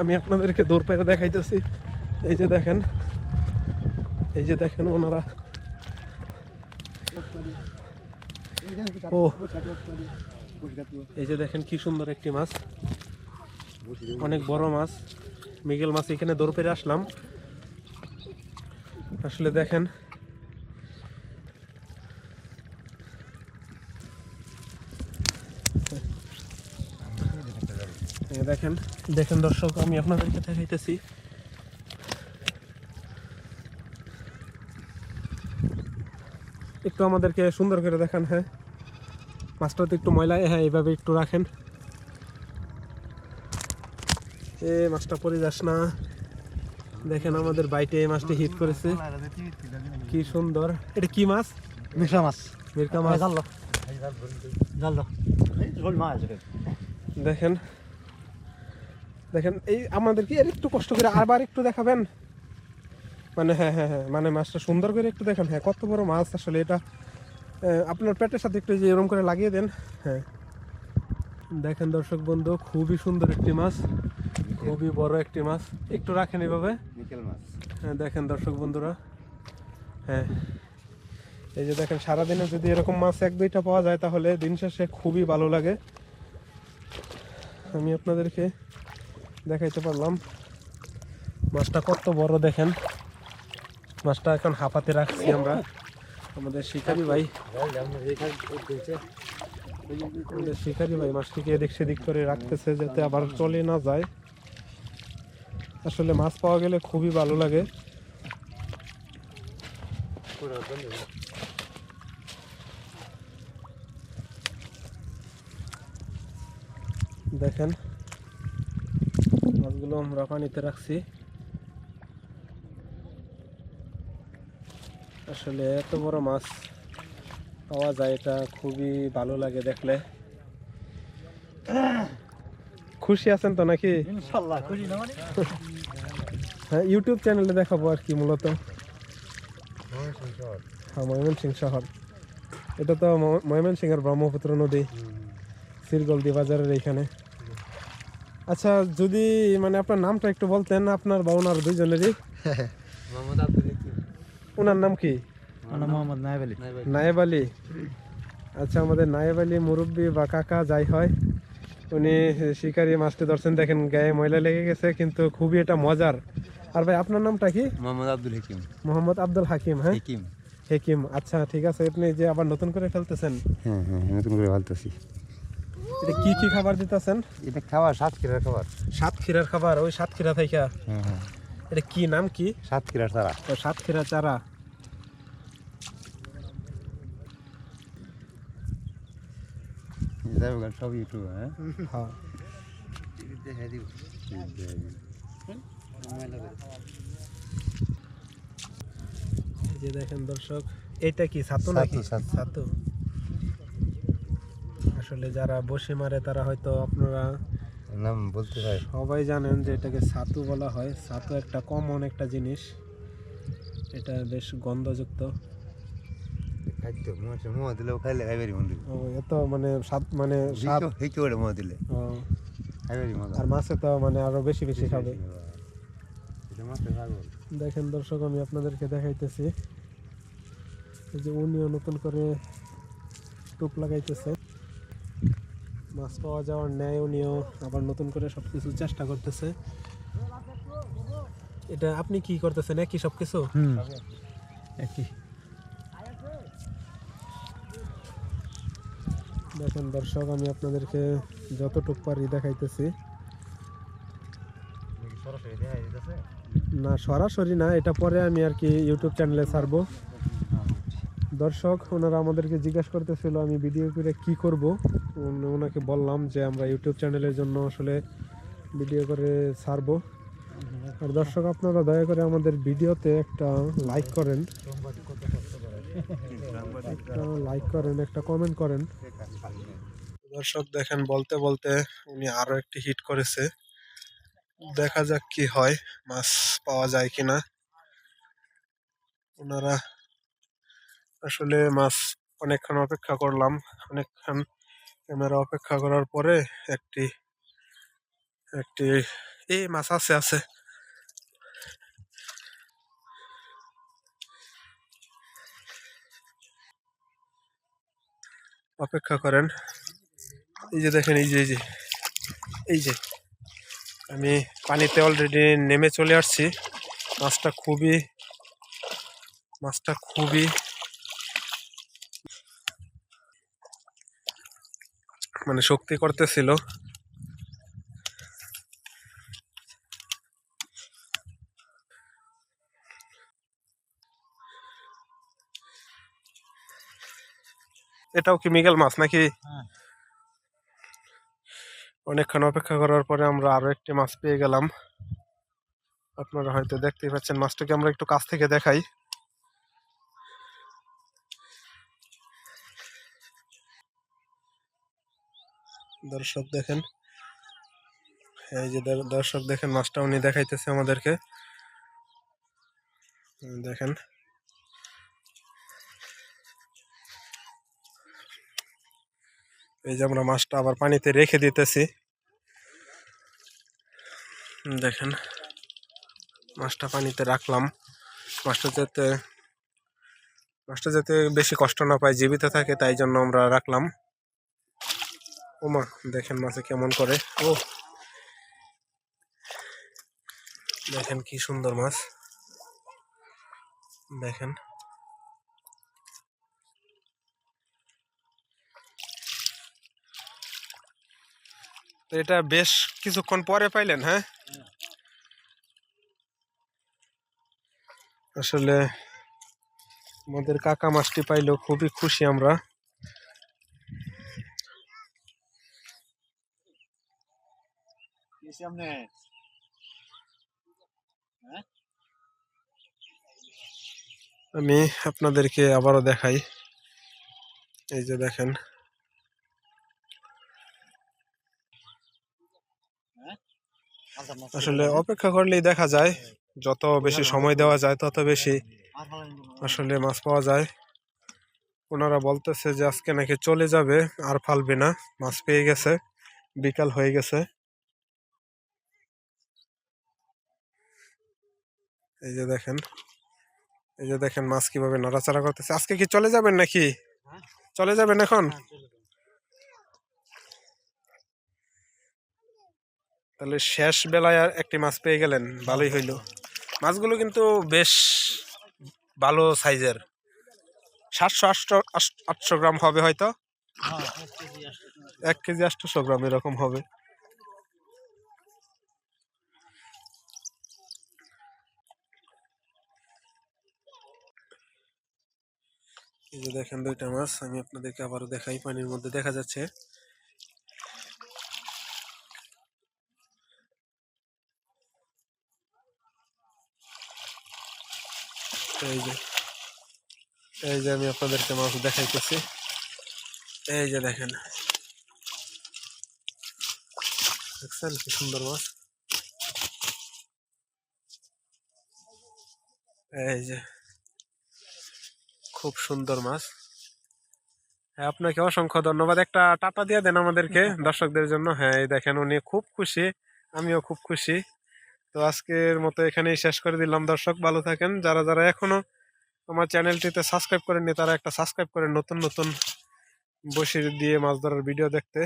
আমি আপনাদেরকে দৌড় পেরে দেখাইতেছি। এই যে দেখেন, এই যে দেখেন ওনারা। ও এই যে দেখেন কি সুন্দর একটি মাছ। অনেক বড় মাছ। মিগেল মাছ এখানে দৌড় পেরে আসলাম। আসলে দেখেন দেখেন। দেখেন দর্শক আমি আপনাদেরকে দেখাইতেছি। একটু আমাদেরকে সুন্দর করে দেখান হ্যাঁ? মাছটা তো একটু ময়লা হ্যাঁ এইভাবে একটু রাখেন। এ মাছটা পরে যাস না। দেখেন আমাদের বাইটে এই মাছটি হিট করেছে। কি সুন্দর। এটা কি মাছ? মিশা মাছ। মিরকা মাছ। জাল জাল মাছ। দেখেন। দেখেন এই আমাদের কি এর একটু কষ্ট করে আবার একটু দেখাবেন? মানে হ্যাঁ হ্যাঁ হ্যাঁ মানে মাছটা সুন্দর করে একটু দেখান। হ্যাঁ কত বড় মাছ আসলে এটা। আপনার পেটের সাথে একটু যে এরকম করে লাগিয়ে দেন। হ্যাঁ। দেখেন দর্শক বন্ধু খুবই সুন্দর একটি মাছ। খুবই বড় একটি মাছ। একটু রাখেন এভাবে। মাছ। হ্যাঁ দেখেন দর্শক বন্ধুরা। হ্যাঁ। এই যে দেখেন সারাদিনে যদি এরকম মাছ এক দুইটা পাওয়া যায় তাহলে দিন শেষে খুবই ভালো লাগে। আমি আপনাদেরকে দেখাইতে পারলাম। মাছটা কত বড় দেখেন। মাছটা এখন হাঁপাতে রাখছি আমরা। আমাদের শিকারি ভাই। আমাদের শিকারি ভাই মাছটিকে এদিক সেদিক করে রাখতেছে যাতে আবার চলে না যায়। আসলে মাছ পাওয়া গেলে খুবই ভালো লাগে। দেখেন। মাছগুলো আমরা পানিতে রাখছি। আসলে এত বড় মাছ পাওয়া যায় এটা খুবই ভালো লাগে দেখলে। খুশি আছেন তো নাকি? ইনশাল্লাহ খুশি না মানে? হ্যাঁ ইউটিউব চ্যানেলে দেখাবো আর কি মূলত। হ্যাঁ ময়মনসিং শহর। এটা তো ময়মনসিংহের ব্রহ্মপুত্র নদী। সিরগলদি বাজারের এইখানে। আচ্ছা যদি মানে আপনার নামটা একটু বলতেন আপনার বা ওনার দুইজনেরই। মোহাম্মদ আব্দুল হাকিম। ওনার নাম কি? মোহাম্মদ আলী। নায়েব আলী। আচ্ছা আমাদের নায়েব আলী মুরব্বী বা কাকা যাই হয় উনি শিকারি মাছটি ধরছেন। দেখেন গায়ে ময়লা লেগে গেছে কিন্তু খুবই এটা মজার। আর ভাই আপনার নামটা কি? মোহাম্মদ আব্দুল হাকিম। মোহাম্মদ আব্দুল হাকিম হ্যাঁ? হাকিম। হেকিম আচ্ছা ঠিক আছে। আপনি যে আবার নতুন করে ফেলতেছেন। হ্যাঁ হ্যাঁ নতুন করে ভালতেছি এটা কি কি খাবার দিতেছেন? এটা খাবার সাত কিরার খাবার। সাতক্ষীরার খাবার ওই সাতক্ষীরা থেকে? এটা কি নাম কি? সাত কিরার সারা ও সাতক্ষীরা চারা। সব ইউটিউব হ্যাঁ? হ্যাঁ। যে দেখেন দর্শক এটা কি ছাতু, নাকি? ছাতু। আসলে যারা বসে মারে তারা হয়তো আপনারা নাম বলতে পারে সবাই জানেন যে এটাকে ছাতু বলা হয়। ছাতু একটা কমন একটা জিনিস। এটা বেশ গন্ধযুক্ত। দিলেও খাইলে খাইবারি মন্দির ও এত মানে স্বাদ মানে স্বাদ হেঁকে ওটা মোয়া দিলে। ও, খাইবারি মজা। আর মাছে তো মানে আরও বেশি বেশি খাবে। দেখেন দর্শক আমি আপনাদেরকে দেখাইতেছি। এই যে উনিও নতুন করে টুপ লাগাইতেছে। মাছ পাওয়া যাওয়ার ন্যায় উনিও আবার নতুন করে সবকিছু চেষ্টা করতেছে। এটা আপনি কি করতেছেন? একই সবকিছু? হুম একই। দেখেন দর্শক আমি আপনাদেরকে যতটুক পারি দেখাইতেছি। না সরাসরি না এটা পরে আমি আর কি ইউটিউব চ্যানেলে ছাড়বো। দর্শক ওনারা আমাদেরকে জিজ্ঞাসা করতেছিল আমি ভিডিও করে কি করব। ওনাকে বললাম যে আমরা ইউটিউব চ্যানেলের জন্য আসলে ভিডিও করে ছাড়বো। আর দর্শক আপনারা দয়া করে আমাদের ভিডিওতে একটা লাইক করেন। একটা লাইক করেন, একটা কমেন্ট করেন। দর্শক দেখেন, বলতে বলতে উনি আরও একটি হিট করেছে। দেখা যাক কি হয়, মাছ পাওয়া যায় কিনা। ওনারা আসলে মাছ অনেকক্ষণ অপেক্ষা করলাম, অনেকক্ষণ ক্যামেরা অপেক্ষা করার পরে একটি একটি এই মাছ আছে আছে। অপেক্ষা করেন। এই যে দেখেন, এই যে এই যে এই যে, আমি পানিতে অলরেডি নেমে চলে আসছি। মাছটা খুবই মাছটা খুবই মানে শক্তি করতেছিল। এটাও কি মিগেল মাছ নাকি? হ্যাঁ। অনেকক্ষণ অপেক্ষা করার পরে আমরা আরও একটি মাছ পেয়ে গেলাম। আপনারা হয়তো দেখতেই পাচ্ছেন মাছটাকে আমরা একটু কাছ থেকে দেখাই। দর্শক দেখেন। এই যে দর্শক দেখেন, মাছটা উনি দেখাইতেছে আমাদেরকে। দেখেন। এই যে আমরা মাছটা আবার পানিতে রেখে দিতেছি। দেখেন। মাছটা পানিতে রাখলাম। মাছটা যাতে মাছটা যাতে বেশি কষ্ট না পায়, জীবিত থাকে, তাই জন্য আমরা রাখলাম। ওমা, দেখেন মাছে কেমন করে। ও। দেখেন কি সুন্দর মাছ। দেখেন। এটা বেশ কিছুক্ষণ পরে পাইলেন হ্যাঁ? আসলে আমাদের কাকা মাছটি পাইলেও খুবই খুশি আমরা। সামনে আমি আপনাদেরকে আবারও দেখাই। এই যে দেখেন। আসলে অপেক্ষা করলেই দেখা যায় যত বেশি সময় দেওয়া যায় তত বেশি আসলে মাছ পাওয়া যায়। ওনারা বলতেছে যে আজকে নাকি চলে যাবে আর ফালবে না। মাছ পেয়ে গেছে বিকাল হয়ে গেছে। এই যে দেখেন এই যে দেখেন মাছ কীভাবে নাড়াচাড়া করতেছে। আজকে কি চলে যাবেন নাকি? চলে যাবেন এখন? তাহলে শেষ বেলায় আর একটি মাছ পেয়ে গেলেন ভালোই হইল। মাছগুলো কিন্তু বেশ ভালো সাইজের। সাতশো আটশো আট- আটশো গ্রাম হবে হয়তো। এক কেজি আটশোশো গ্রাম এরকম হবে। এই যে দেখেন দুইটা মাছ, আমি আপনাদেরকে আবারও দেখাই, পানির মধ্যে দেখা যাচ্ছে। এই যে এই যে আমি আপনাদেরকে মাছ দেখাইতেছি। এই যে দেখেন। দেখছেন কি সুন্দর মাছ? এই যে। খুব সুন্দর মাছ। হ্যাঁ আপনাকে অসংখ্য ধন্যবাদ। একটা টাটা দিয়ে দেন আমাদেরকে দর্শকদের জন্য। হ্যাঁ এই দেখেন উনি খুব খুশি আমিও খুব খুশি। তো আজকের মতো এখানেই শেষ করে দিলাম। দর্শক ভালো থাকেন। যারা যারা এখনও আমার চ্যানেলটিতে সাবস্ক্রাইব করেননি তারা একটা সাবস্ক্রাইব করেন নতুন নতুন বসির দিয়ে মাছ ধরার ভিডিও দেখতে।